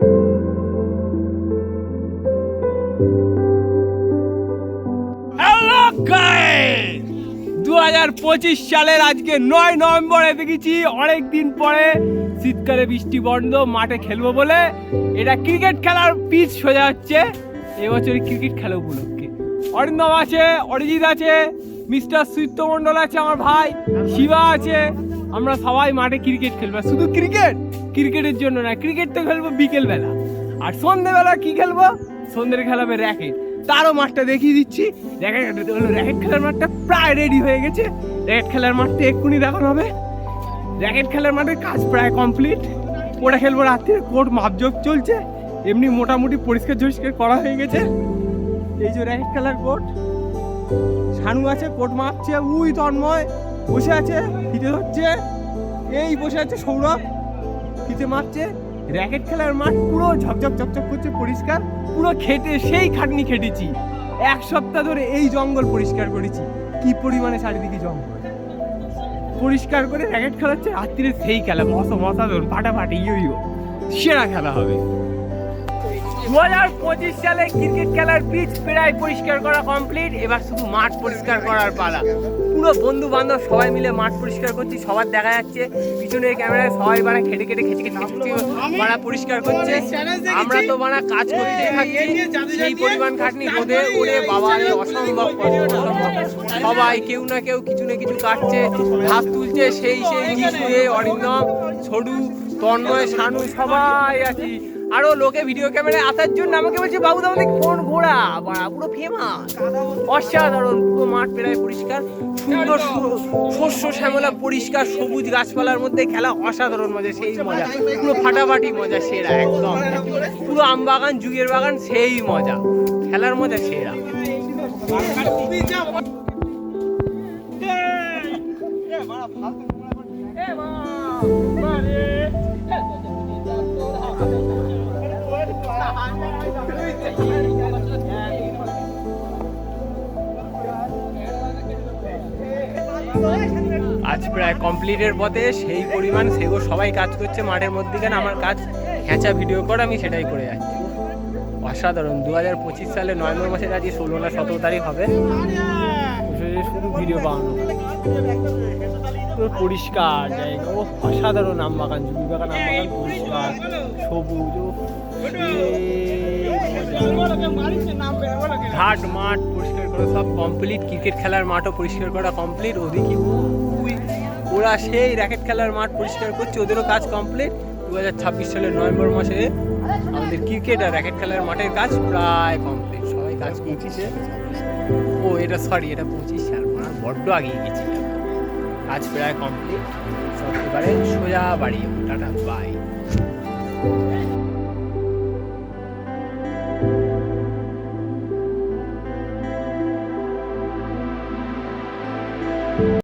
দু হাজার পঁচিশ সালের আজকে নয় নভেম্বরে দেখেছি অনেক দিন পরে শীতকালে বৃষ্টি বন্ধ, মাঠে খেলব বলে। এটা ক্রিকেট খেলার পিচ সোজা হচ্ছে। এবছর ক্রিকেট খেলা উপলক্ষে। অরিন্দম আছে, অরিজিৎ আছে, মিস্টার সুইত্য মণ্ডল আছে, আমার ভাই, শিবা আছে। আমরা সবাই মাঠে ক্রিকেট খেলব শুধু ক্রিকেট ক্রিকেটের জন্য না ক্রিকেট তো খেলব বিকেল বেলা আর সন্ধ্যেবেলা কি খেলব? সন্ধ্যের খেলাবে র্যাকেট তারও মাঠটা দেখিয়ে দিচ্ছি। র্যাকেট র্যাকেট খেলার মাঠটা প্রায় রেডি হয়ে গেছে। র্যাকেট খেলার মাঠটা এক্ষুনি দেখানো হবে। র্যাকেট খেলার মাঠের কাজ প্রায় কমপ্লিট ওটা খেলব রাত্রে, কোর্ট মাপজোক চলছে। এমনি মোটামুটি পরিষ্কার পরিষ্কার করা হয়ে গেছে। এই যে র্যাকেট খেলার কোর্ট শানু আছে কোর্ট মাপছে। উই তন্ময়। বসে আছে, ফিতে ধরছে। এই বসে আছে সৌরভ, ফিতে মারছে। র্যাকেট খেলার মাঠ পুরো ঝকঝক ঝকঝক করছে, পরিষ্কার। পুরো খেটে সেই খাটনি খেটেছি। এক সপ্তাহ ধরে এই জঙ্গল পরিষ্কার করেছি। কি পরিমাণে চারিদিকে জঙ্গল। পরিষ্কার করে র্যাকেট খেলা হচ্ছে রাত্রিরে সেই খেলা। মশা মশা ধরুন, ফাটাফাটি, ইয়ো ইয়ো। সেরা খেলা হবে। দু হাজার পঁচিশ সালে ক্রিকেট খেলার পিচ প্রায় পরিষ্কার করা কমপ্লিট এবার শুধু মাঠ পরিষ্কার করার পালা। পুরো বন্ধু বান্ধব সবাই মিলে মাঠ পরিষ্কার করছি সবার দেখা যাচ্ছে পিছনে ক্যামেরায় সবাই বাড়া খেটে খেটে খেটে খেটে বাড়া পরিষ্কার করছে। আমরা তো বাড়া কাজ করতে থাকি সেই পরিমাণ খাটনি রোদে উড়ে বাবা রে অসম্ভব সবাই কেউ না কেউ কিছু না কিছু কাটছে ঘাস তুলছে সেই সেই নিশুয়ে অরিন্দম ছড়ু তন্ময় শানু সবাই আছি। আরও লোকে ভিডিও ক্যামেরায় আসার জন্য আমাকে বলছে বাবু আমাদের ফোন ঘোড়া বাড়া পুরো ফেমাস অসাধারণ পুরো মাঠ প্রায় পরিষ্কার সুন্দর শস্য শ্যামলা পরিষ্কার সবুজ গাছপালার মধ্যে খেলা অসাধারণ মজা সেই মজা। পুরো ফাটাফাটি মজা সেরা একদম। পুরো আম বাগান যুগের বাগান সেই মজা। খেলার মজা সেরা। আজ প্রায় কমপ্লিটের পথে সেই পরিমাণ সেগো সবাই কাজ করছে, মাঠের মধ্যেখানে আমার কাজ খেঁচা ভিডিও করে, আমি সেটাই করে যাচ্ছি। অসাধারণ দু হাজার পঁচিশ সালে নভেম্বর মাসের আজকে ষোলো না সতেরো তারিখ হবে। শুধু ভিডিও বানানো। পুরো পরিষ্কার জায়গা। ও, অসাধারণ আম বাগান জুবি বাগান আম বাগান, পরিষ্কার, সবুজ ঘাট, মাঠ পরিষ্কার করা, সব কমপ্লিট ক্রিকেট খেলার মাঠও পরিষ্কার করা কমপ্লিট ওদিকে ওরা সেই র্যাকেট খেলার মাঠ পরিষ্কার করছে, ওদেরও কাজ কমপ্লিট দু হাজার ছাব্বিশ সালের নভেম্বর মাসে আমাদের ক্রিকেট আর র্যাকেট খেলার মাঠের কাজ প্রায় কমপ্লিট সবাই কাজ করছে। ও, এটা সরি এটা পঁচিশ সাল। মানে বড্ড আগিয়ে গেছিলাম। কাজ প্রায় কমপ্লিট সব এবারে সোজা বাড়ি টাটা বাই